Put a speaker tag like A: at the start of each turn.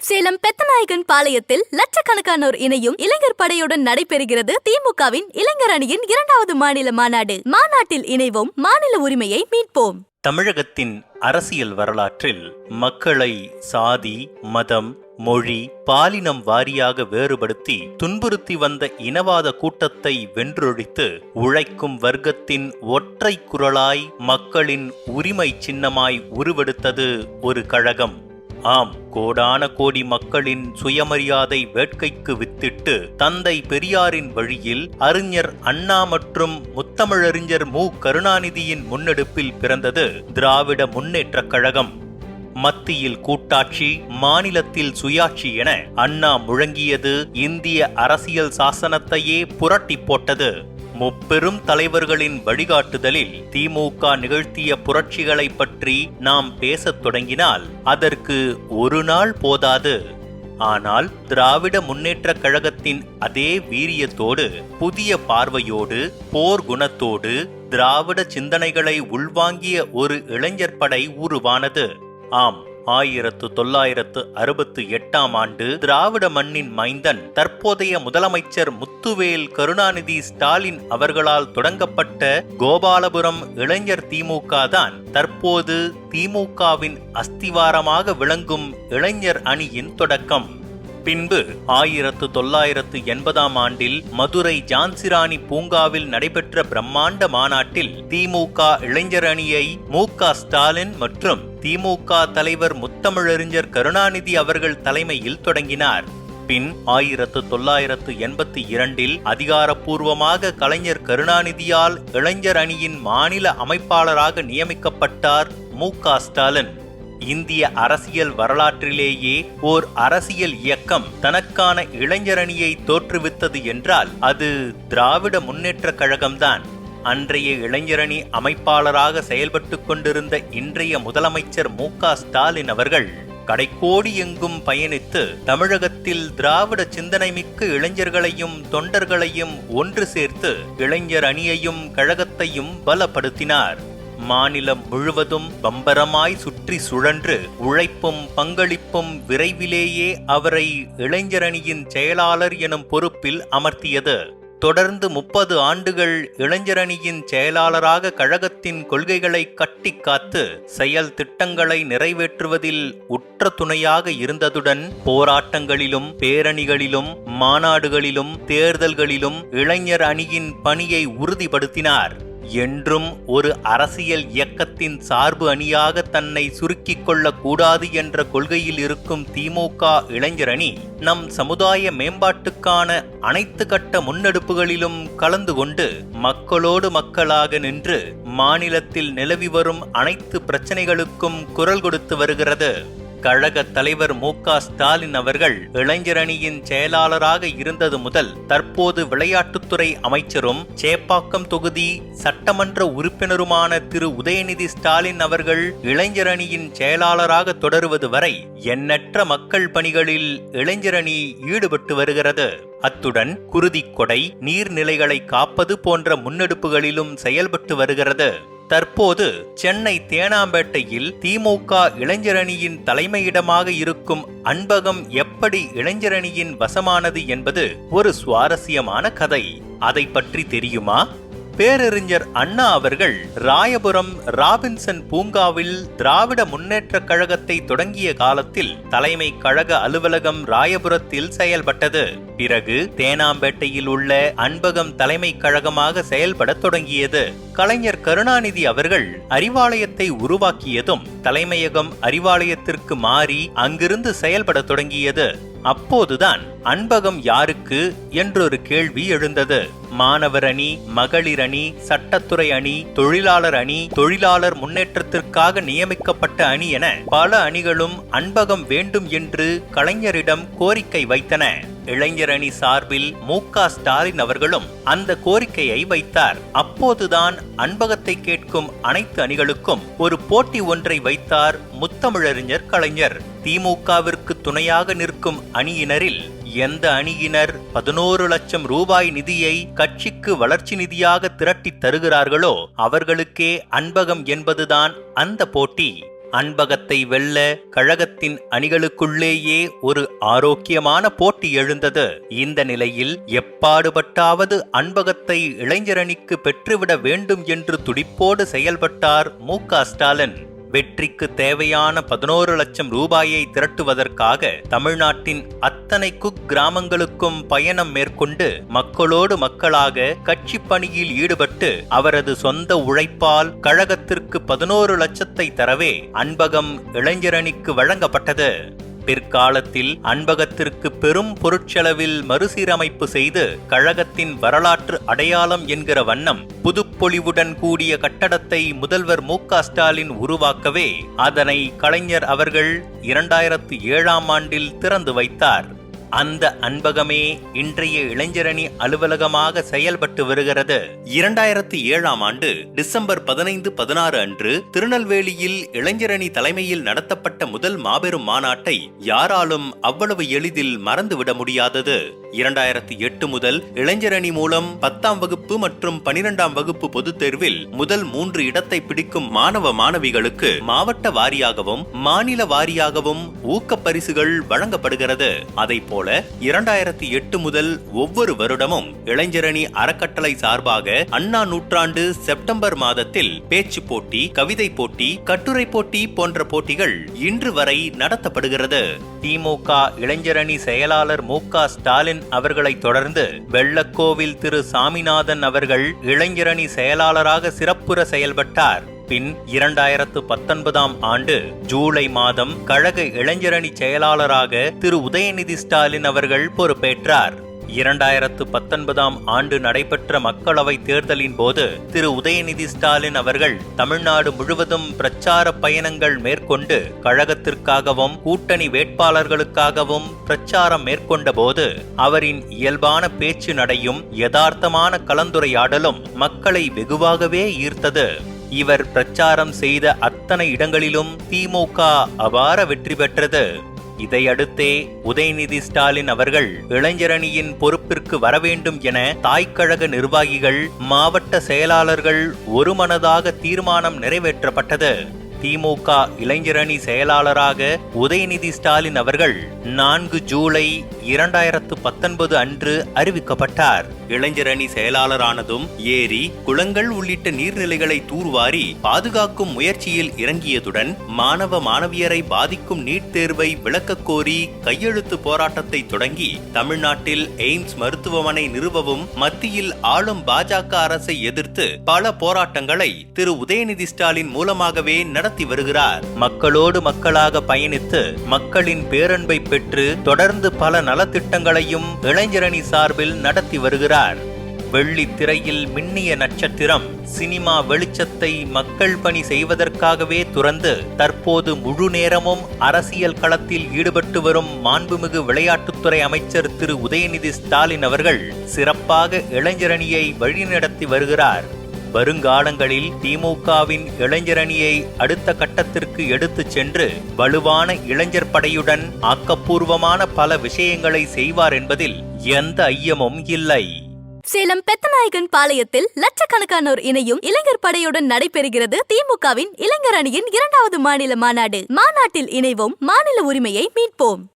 A: சேலம் பெத்தநாயகன் பாளையத்தில் லட்சக்கணக்கானோர் இணையும் இளைஞர் படையுடன் நடைபெறுகிறது திமுகவின் இளைஞர் அணியின் இரண்டாவது மாநில மாநாடு. மாநாட்டில் இணைவோம் மாநில உரிமையை மீட்போம்.
B: தமிழகத்தின் அரசியல் வரலாற்றில் மக்களை சாதி மதம் மொழி பாலினம் வாரியாக வேறுபடுத்தி துன்புறுத்தி வந்த இனவாத கூட்டத்தை வென்றொழித்து உழைக்கும் வர்க்கத்தின் ஒற்றை குரலாய் மக்களின் உரிமை சின்னமாய் உருவெடுத்தது ஒரு கழகம். ஆம் கோடான கோடி மக்களின் சுயமரியாதை வேட்கைக்கு வித்திட்டு தந்தை பெரியாரின் வழியில் அறிஞர் அண்ணா மற்றும் முத்தமிழறிஞர் மு. கருணாநிதியின் முன்னெடுப்பில் பிறந்தது திராவிட முன்னேற்றக் கழகம். மத்தியில் கூட்டாட்சி மாநிலத்தில் சுயாட்சி என அண்ணா முழங்கியது இந்திய அரசியல் சாசனத்தையே புரட்டி போட்டது. முப்பெரும் தலைவர்களின் வழிகாட்டுதலில் திமுக நிகழ்த்திய புரட்சிகளை பற்றி நாம் பேசத் தொடங்கினால் அதற்கு ஒரு நாள் போதாது. ஆனால் திராவிட முன்னேற்றக் கழகத்தின் அதே வீரியத்தோடு புதிய பார்வையோடு போர் குணத்தோடு திராவிட சிந்தனைகளை உள்வாங்கிய ஒரு இளைஞர் படை உருவானது. ஆம் ஆயிரத்து தொள்ளாயிரத்து அறுபத்து எட்டாம் ஆண்டு திராவிட மண்ணின் மைந்தன் தற்போதைய முதலமைச்சர் முத்துவேல் கருணாநிதி ஸ்டாலின் அவர்களால் தொடங்கப்பட்ட கோபாலபுரம் இளைஞர் திமுக தான் தற்போது திமுகவின் அஸ்திவாரமாக விளங்கும் இளைஞர் அணியின் தொடக்கம். பின்பு ஆயிரத்து தொள்ளாயிரத்து எண்பதாம் ஆண்டில் மதுரை ஜான்சிராணி பூங்காவில் நடைபெற்ற பிரம்மாண்ட மாநாட்டில் திமுக இளைஞர் அணியை மு ஸ்டாலின் மற்றும் திமுக தலைவர் முத்தமிழறிஞர் கருணாநிதி அவர்கள் தலைமையில் தொடங்கினார். பின் ஆயிரத்து தொள்ளாயிரத்து எண்பத்தி இரண்டில் அதிகாரப்பூர்வமாக கலைஞர் கருணாநிதியால் இளைஞர் அணியின் மாநில அமைப்பாளராக நியமிக்கப்பட்டார் மு க ஸ்டாலின். இந்திய அரசியல் வரலாற்றிலேயே ஓர் அரசியல் இயக்கம் தனக்கான இளைஞரணியை தோற்றுவித்தது என்றால் அது திராவிட முன்னேற்ற கழகம்தான். அன்றைய இளைஞரணி அமைப்பாளராக செயல்பட்டு கொண்டிருந்த இன்றைய முதலமைச்சர் மு ஸ்டாலின் அவர்கள் கடைக்கோடி எங்கும் பயணித்து தமிழகத்தில் திராவிட சிந்தனை மிக்க இளைஞர்களையும் தொண்டர்களையும் ஒன்று சேர்த்து இளைஞர் அணியையும் கழகத்தையும் பலப்படுத்தினார். மாநிலம் முழுவதும் பம்பரமாய் சுற்றி சுழன்று உழைப்பும் பங்களிப்பும் விரைவிலேயே அவரை இளைஞரணியின் செயலாளர் எனும் பொறுப்பில் அமர்த்தியது. தொடர்ந்து முப்பது ஆண்டுகள் இளைஞரணியின் செயலாளராக கழகத்தின் கொள்கைகளை கட்டி காத்து செயல் திட்டங்களை நிறைவேற்றுவதில் உற்ற துணையாக இருந்ததுடன் போராட்டங்களிலும் பேரணிகளிலும் மாநாடுகளிலும் தேர்தல்களிலும் இளைஞர் அணியின் பணியை உறுதிப்படுத்தினார். என்றும் ஒரு அரசியல் இயக்கத்தின் சார்பு அணியாக தன்னை சுருக்கிக் கொள்ளக்கூடாது என்ற கொள்கையில் இருக்கும் திமுக இளைஞரணி நம் சமுதாய மேம்பாட்டுக்கான அனைத்து கட்ட முன்னெடுப்புகளிலும் கலந்து கொண்டு மக்களோடு மக்களாக நின்று மாநிலத்தில் நிலவி வரும் அனைத்து பிரச்சனைகளுக்கும் குரல் கொடுத்து வருகிறது. கழக தலைவர் மு. க. ஸ்டாலின் அவர்கள் இளைஞரணியின் செயலாளராக இருந்தது முதல் தற்போது விளையாட்டுத்துறை அமைச்சரும் சேப்பாக்கம் தொகுதி சட்டமன்ற உறுப்பினருமான திரு. உதயநிதி ஸ்டாலின் அவர்கள் இளைஞரணியின் செயலாளராக தொடருவது வரை எண்ணற்ற மக்கள் பணிகளில் இளைஞரணி ஈடுபட்டு வருகிறது. அத்துடன் குருதிக்கொடை நீர்நிலைகளை காப்பது போன்ற முன்னெடுப்புகளிலும் செயல்பட்டு வருகிறது. தற்போது சென்னை தேனாம்பேட்டையில் திமுக இளைஞரணியின் தலைமையிடமாக இருக்கும் அன்பகம் எப்படி இளைஞரணியின் வசமானது என்பது ஒரு சுவாரஸ்யமான கதை. அதை பற்றி தெரியுமா? பேரறிஞர் அண்ணா அவர்கள் ராயபுரம் ராபின்சன் பூங்காவில் திராவிட முன்னேற்றக் கழகத்தை தொடங்கிய காலத்தில் தலைமை கழக அலுவலகம் ராயபுரத்தில் செயல்பட்டது. பிறகு தேனாம்பேட்டையில் உள்ள அன்பகம் தலைமை கழகமாக செயல்படத் தொடங்கியது. கலைஞர் கருணாநிதி அவர்கள் அறிவாலயத்தை உருவாக்கியதும் தலைமையகம் அறிவாலயத்திற்கு மாறி அங்கிருந்து செயல்படத் தொடங்கியது. அப்போதுதான் அன்பகம் யாருக்கு என்றொரு கேள்வி எழுந்தது. மாணவர் அணி மகளிர் அணி சட்டத்துறை அணி தொழிலாளர் அணி தொழிலாளர் முன்னேற்றத்திற்காக நியமிக்கப்பட்ட அணி என பல அணிகளும் அன்பகம் வேண்டும் என்று கலைஞரிடம் கோரிக்கை வைத்தன. இளைஞர் அணி சார்பில் மு ஸ்டாலின் அவர்களும் அந்த கோரிக்கையை வைத்தார். அப்போதுதான் அன்பகத்தை கேட்கும் அனைத்து அணிகளுக்கும் ஒரு போட்டி ஒன்றை வைத்தார் முத்தமிழறிஞர் கலைஞர். திமுகவிற்கு துணையாக நிற்கும் அணியினரில் எந்த அணியினர் பதினோரு லட்சம் ரூபாய் நிதியை கட்சிக்கு வளர்ச்சி நிதியாக திரட்டி தருகிறார்களோ அவர்களுக்கே அன்பகம் என்பதுதான் அந்த போட்டி. அன்பகத்தை வெல்ல கழகத்தின் அணிகளுக்குள்ளேயே ஒரு ஆரோக்கியமான போட்டி எழுந்தது. இந்த நிலையில் எப்பாடுபட்டாவது அன்பகத்தை இளைஞரணிக்கு பெற்றுவிட வேண்டும் என்று துடிப்போடு செயல்பட்டார் மு ஸ்டாலின். வெற்றிக்கு தேவையான பதினோரு லட்சம் ரூபாயை திரட்டுவதற்காக தமிழ்நாட்டின் அத்தனை குக்கிராமங்களுக்கும் பயணம் மேற்கொண்டு மக்களோடு மக்களாக கட்சி பணியில் ஈடுபட்டு அவரது சொந்த உழைப்பால் கழகத்திற்கு பதினோரு லட்சத்தை தரவே அன்பகம் இளைஞரணிக்கு வழங்கப்பட்டது. பிற்காலத்தில் அன்பகத்திற்கு பெரும் பொருட்செலவில் மறுசீரமைப்பு செய்து கழகத்தின் வரலாற்று அடையாளம் என்கிற வண்ணம் புதுப்பொலிவுடன் கூடிய கட்டடத்தை முதல்வர் மு ஸ்டாலின் உருவாக்கவே அதனை கலைஞர் அவர்கள் இரண்டாயிரத்து ஏழாம் ஆண்டில் திறந்து வைத்தார். அந்த அன்பகமே இன்றைய இளைஞரணி அலுவலகமாக செயல்பட்டு வருகிறது. இரண்டாயிரத்து ஏழாம் ஆண்டு டிசம்பர் பதினைந்து பதினாறு அன்று திருநெல்வேலியில் இளைஞரணி தலைமையில் நடத்தப்பட்ட முதல் மாபெரும் மாநாட்டை யாராலும் அவ்வளவு எளிதில் மறந்துவிட முடியாதது. இரண்டாயிரத்தி எட்டு முதல் இளைஞரணி மூலம் பத்தாம் வகுப்பு மற்றும் பனிரெண்டாம் வகுப்பு பொதுத் தேர்வில் முதல் மூன்று இடத்தை பிடிக்கும் மாணவ மாணவிகளுக்கு மாவட்ட வாரியாகவும் மாநில வாரியாகவும் ஊக்க பரிசுகள் வழங்கப்படுகிறது. அதை போல இரண்டாயிரத்தி எட்டு முதல் ஒவ்வொரு வருடமும் இளைஞரணி அறக்கட்டளை சார்பாக அண்ணா நூற்றாண்டு செப்டம்பர் மாதத்தில் பேச்சு போட்டி கவிதை போட்டி கட்டுரை போட்டி போன்ற போட்டிகள் இன்று வரை நடத்தப்படுகிறது. திமுக இளைஞரணி செயலாளர் மு ஸ்டாலின் ஸ்டாலின் அவர்களை தொடர்ந்து வெள்ளக்கோவில் திரு சாமிநாதன் அவர்கள் இளைஞரணி செயலாளராக சிறப்புற செயல்பட்டார். பின் இரண்டாயிரத்து பத்தொன்பதாம் ஆண்டு ஜூலை மாதம் கழக இளைஞரணி செயலாளராக திரு உதயநிதி ஸ்டாலின் அவர்கள் பொறுப்பேற்றார். இரண்டாயிரத்து பத்தொன்பதாம் ஆண்டு நடைபெற்ற மக்களவை தேர்தலின் போது திரு. உதயநிதி ஸ்டாலின் அவர்கள் தமிழ்நாடு முழுவதும் பிரச்சார பயணங்கள் மேற்கொண்டு கழகத்திற்காகவும் கூட்டணி வேட்பாளர்களுக்காகவும் பிரச்சாரம் மேற்கொண்ட போது அவரின் இயல்பான பேச்சு நடையும் யதார்த்தமான கலந்துரையாடலும் மக்களை வெகுவாகவே ஈர்த்தது. இவர் பிரச்சாரம் செய்த அத்தனை இடங்களிலும் திமுக அபார வெற்றி பெற்றது. இதையடுத்தே உதயநிதி ஸ்டாலின் அவர்கள் இளைஞரணியின் பொறுப்பிற்கு வரவேண்டும் என தாய்க்கழக நிர்வாகிகள் மாவட்ட செயலாளர்கள் ஒருமனதாக தீர்மானம் நிறைவேற்றப்பட்டது. திமுக இளைஞரணி செயலாளராக உதயநிதி ஸ்டாலின் அவர்கள் நான்கு ஜூலை இரண்டாயிரத்து பத்தொன்பது அன்று அறிவிக்கப்பட்டார். இளைஞரணி செயலாளரானதும் ஏரி குளங்கள் உள்ளிட்ட நீர்நிலைகளை தூர்வாரி பாதுகாக்கும் முயற்சியில் இறங்கியதுடன் மாணவ மாணவியரை பாதிக்கும் நீட் தேர்வை விளக்கக் கோரி கையெழுத்து போராட்டத்தை தொடங்கி தமிழ்நாட்டில் எய்ம்ஸ் மருத்துவமனை நிறுவவும் மத்தியில் ஆளும் பாஜக அரசை எதிர்த்து பல போராட்டங்களை திரு உதயநிதி ஸ்டாலின் மூலமாகவே நடத்தி வருகிறார். மக்களோடு மக்களாக பயணித்து மக்களின் பேரன்பை பெற்று தொடர்ந்து பல நலத்திட்டங்களையும் இளைஞரணி சார்பில் நடத்தி வருகிறார். வெள்ளி திரையில் மின்னிய நட்சத்திரம் சினிமா வெளிச்சத்தை மக்கள் பணி செய்வதற்காகவே துறந்து தற்போது முழு நேரமும் அரசியல் களத்தில் ஈடுபட்டு வரும் மாண்புமிகு விளையாட்டுத்துறை அமைச்சர் திரு. உதயநிதி ஸ்டாலின் அவர்கள் சிறப்பாக இளைஞரணியை வழிநடத்தி வருகிறார். வருங்காலங்களில் திமுகவின் இளைஞரணியை அடுத்த கட்டத்திற்கு எடுத்துச் சென்று வலுவான இளைஞர் படையுடன் ஆக்கப்பூர்வமான பல விஷயங்களை செய்வார் என்பதில் எந்த ஐயமும் இல்லை.
A: சேலம் பெத்தநாயகன் பாளையத்தில் லட்சக்கணக்கானோர் இணையும் இளைஞர் படையுடன் நடைபெறுகிறது திமுகவின் இளைஞர் அணியின் இரண்டாவது மாநில மாநாடு. மாநாட்டில் இணைவோம் மாநில உரிமையை மீட்போம்.